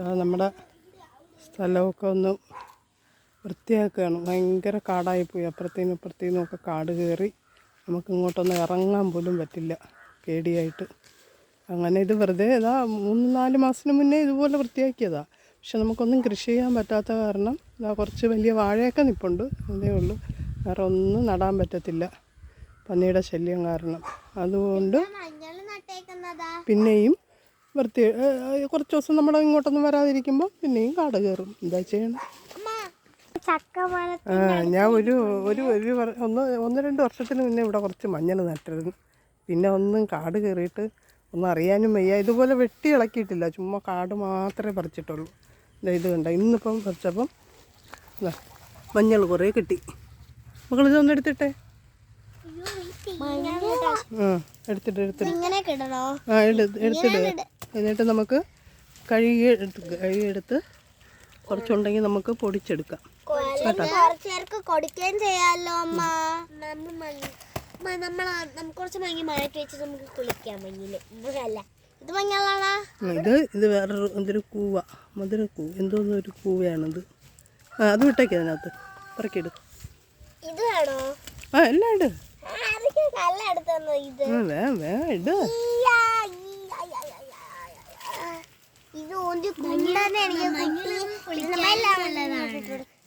നമ്മുടെ സ്ഥലമൊക്കെ ഒന്ന് വൃത്തിയാക്കുകയാണ്. ഭയങ്കര കാടായിപ്പോയി. അപ്പുറത്തേനും ഇപ്പുറത്തേനും ഒക്കെ കാട് കയറി നമുക്ക് ഇങ്ങോട്ടൊന്നും ഇറങ്ങാൻ പോലും പറ്റില്ല. പേടിയായിട്ട്. അങ്ങനെ ഇത് വെറുതെ ഇതാ മൂന്ന് നാല് മാസത്തിന് മുന്നേ ഇതുപോലെ വൃത്തിയാക്കിയതാ. പക്ഷെ നമുക്കൊന്നും കൃഷി ചെയ്യാൻ പറ്റാത്ത കാരണം ഇതാ കുറച്ച് വലിയ വാഴയൊക്കെ നിൽപ്പുണ്ട് അതേ ഉള്ളൂ. വേറെ ഒന്നും നടാൻ പറ്റത്തില്ല. പന്നിയുടെ ശല്യം കാരണം. അതുകൊണ്ട് പിന്നെയും വൃത്തി കുറച്ച് ദിവസം നമ്മൾ ഇങ്ങോട്ടൊന്നും വരാതിരിക്കുമ്പോൾ പിന്നെയും കാട് കയറും എന്താ ചെയ്യണം? ആ ഞാൻ ഒരു ഒരു ഒരു ഒന്ന് ഒന്ന് രണ്ട് വർഷത്തിന് മുന്നേ ഇവിടെ കുറച്ച് മഞ്ഞൾ നട്ടിരുന്നു പിന്നെ ഒന്നും കാട് കയറിയിട്ട് ഒന്നും അറിയാനും വയ്യ. ഇതുപോലെ വെട്ടി ഇളക്കിയിട്ടില്ല. ചുമ്മാ കാട് മാത്രമേ പറിച്ചിട്ടുള്ളൂ. എന്താ ഇത് കണ്ട? ഇന്നിപ്പം പറിച്ചപ്പം മഞ്ഞൾ കുറേ കിട്ടി. മകളിതൊന്നും എടുത്തിട്ടെ. ആ എടുത്തിട്ട് എടുത്തിട്ട്. ആ എടുത്തിട്ട് എന്നിട്ട് നമുക്ക് കഴുകി കഴുകിയെടുത്ത് കുറച്ചുണ്ടെങ്കിൽ നമുക്ക് പൊടിച്ചെടുക്കാം. കുറച്ച് പേർക്ക് കൊടുക്കുകയും ചെയ്യാലോ അമ്മ. നമ്മൾ നമുക്ക് കുറച്ച് മങ്ങി മാറ്റി വെച്ചിട്ട് നമുക്ക് കുളിക്കാം മഞ്ഞിൽ. അല്ല. ഇത് മഞ്ഞളാണോ? ഇത് ഇത് വേറൊരു എന്തൊരു കൂവ. മധുര കൂ എന്തോന്നും ഒരു കൂവയാണിത്. ആ അത് വിട്ടേക്ക് അതിനകത്ത്. പറക്കിയിട്. ഇത് വേണോ? ആ എല്ലാം ഇട്. വേ വേ ഇട്.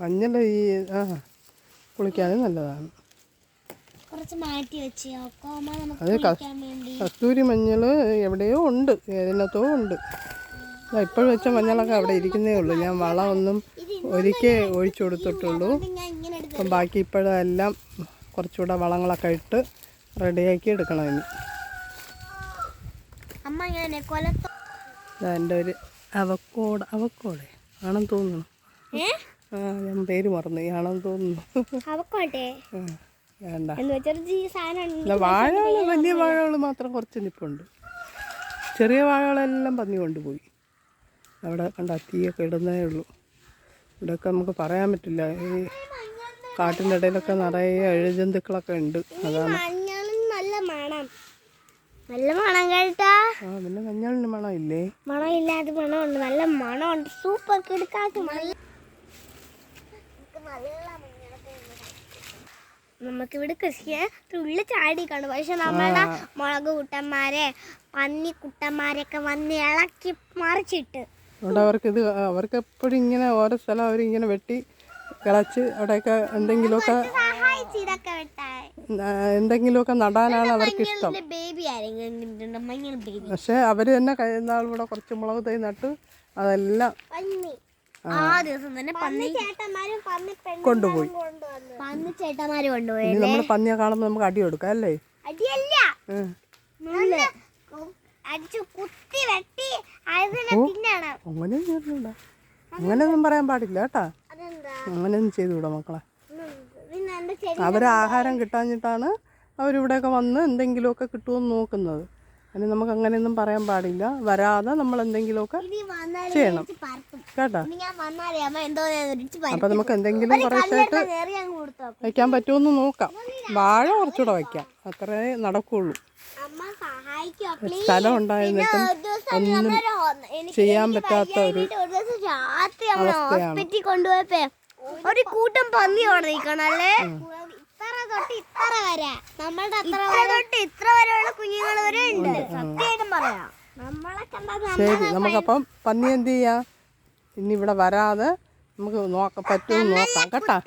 മഞ്ഞൾ ഈ ആ കുളിക്കാനും നല്ലതാണ്. കുറച്ച് മാറ്റി വെച്ച് അത് കസ്തൂരി മഞ്ഞൾ എവിടെയോ ഉണ്ട് ഏതിനകത്തോ ഉണ്ട്. ഇപ്പോഴും വെച്ച മഞ്ഞളൊക്കെ അവിടെ ഇരിക്കുന്നേ ഉള്ളൂ. ഞാൻ വളമൊന്നും ഒരിക്കൽ ഒഴിച്ചു കൊടുത്തിട്ടുള്ളൂ. അപ്പം ബാക്കി ഇപ്പോഴെല്ലാം കുറച്ചുകൂടെ വളങ്ങളൊക്കെ ഇട്ട് റെഡിയാക്കി എടുക്കണം ഇനി. എന്റെ ഒരു അവക്കോട അവക്കോടെ. ആണെന്ന് തോന്നുന്നു. ആ ഞാൻ പേര് മറന്നു. ആണെന്ന് തോന്നുന്നു. അവക്കോട്ടെ? വേണ്ട. വാഴകൾ വലിയ വാഴകൾ മാത്രം കുറച്ച് നിപ്പുണ്ട്. ചെറിയ വാഴകളെല്ലാം പന്നി കൊണ്ടുപോയി. അവിടെ കണ്ട തീയൊക്കെ ഇടുന്നേ ഉള്ളൂ. ഇവിടെയൊക്കെ നമുക്ക് പറയാൻ പറ്റില്ല. ഈ കാട്ടിന്റെ ഇടയിലൊക്കെ നിറയെ എഴുജന്തുക്കളൊക്കെ ഉണ്ട്. അതാണ്. നല്ല മണം. നല്ല മണം കേട്ടാ. ആ പിന്നെ മഞ്ഞളിന് മണം ഇല്ലേ മണം ഇല്ലാതെ മണമുണ്ട്. നല്ല മണമുണ്ട് സൂപ്പർ കിടക്കാത്ത നല്ല നമുക്ക് ഇവിടെ കൃഷി തുള്ളി ചാടിക്കാണ് കാണും പക്ഷെ നമ്മളെ മുളക് കുട്ടന്മാരെ പന്നി കുട്ടന്മാരെയൊക്കെ വന്ന് ഇളക്കി മറിച്ചിട്ട്. അവിടെ അവർക്ക് ഇത് അവർക്ക് എപ്പോഴും ഇങ്ങനെ ഓരോ സ്ഥലം അവരിങ്ങനെ വെട്ടി കിളച്ച് അവിടെയൊക്കെ എന്തെങ്കിലുമൊക്കെ എന്തെങ്കിലുമൊക്കെ നടാനാണ് അവർക്ക് ഇഷ്ടം. പക്ഷെ അവർ അവർ തന്നെ കഴിഞ്ഞ ഇവിടെ കുറച്ച് മുളക് തൈ നട്ട് അതെല്ലാം പന്നി. ആ. ദിവസം തന്നെ പന്നി ചേട്ടന്മാരും പന്നി കൊണ്ടുപോയി. പന്നി ചേട്ടന്മാര് കൊണ്ടുപോയി ഇനി നമ്മൾ പന്നിയെ കാണുമ്പോൾ നമുക്ക് അടി കൊടുക്കാം അല്ലേ? അടിയല്ല. അടിച്ചു കുത്തി വെട്ടി അതിനെ തിന്നണം. അങ്ങനെയൊന്നും ചെയ്തില്ല അങ്ങനെയൊന്നും പറയാൻ പാടില്ല കേട്ടാ. അതെന്താ? അങ്ങനെയൊന്നും ചെയ്തുകൂടാ മക്കളെ. അവർ ആഹാരം കിട്ടാഞ്ഞിട്ടാണ് അവരിവിടെയൊക്കെ വന്ന് എന്തെങ്കിലുമൊക്കെ കിട്ടുമെന്ന് നോക്കുന്നത്. അതിന് നമുക്ക് അങ്ങനെയൊന്നും പറയാൻ പാടില്ല. വരാതെ നമ്മൾ എന്തെങ്കിലുമൊക്കെ ചെയ്യണം. കേട്ടോ? അപ്പം നമുക്ക് എന്തെങ്കിലും കുറച്ചായിട്ട് വയ്ക്കാൻ പറ്റുമെന്ന് നോക്കാം. വാഴ കുറച്ചുകൂടെ വയ്ക്കാം അത്രേ നടക്കുള്ളൂ. സ്ഥലം ഉണ്ടായിരുന്നിട്ടും ഒന്നും ചെയ്യാൻ പറ്റാത്ത ഒരു ഒരു ഒരു കൂട്ടം പന്നി അവിടെ നിൽക്കണല്ലേ ഇത്ര തൊട്ട് ഇത്ര വരെ. നമ്മളുടെ അത്ര തൊട്ട് ഇത്ര വരെയുള്ള കുഞ്ഞുങ്ങൾ വരെ ഉണ്ട്. സത്യമായിട്ടും പറയാം. നമ്മളെ കണ്ടാൽ ശരി നമുക്കപ്പം പന്നി എന്ത് ചെയ്യാം? ഇനി ഇവിടെ വരാതെ നമുക്ക് നോക്ക പറ്റും നോക്കാം കേട്ടാ?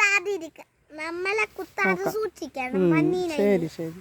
നമ്മളെ കുത്താതെ സൂക്ഷിക്കണം ശരി ശരി.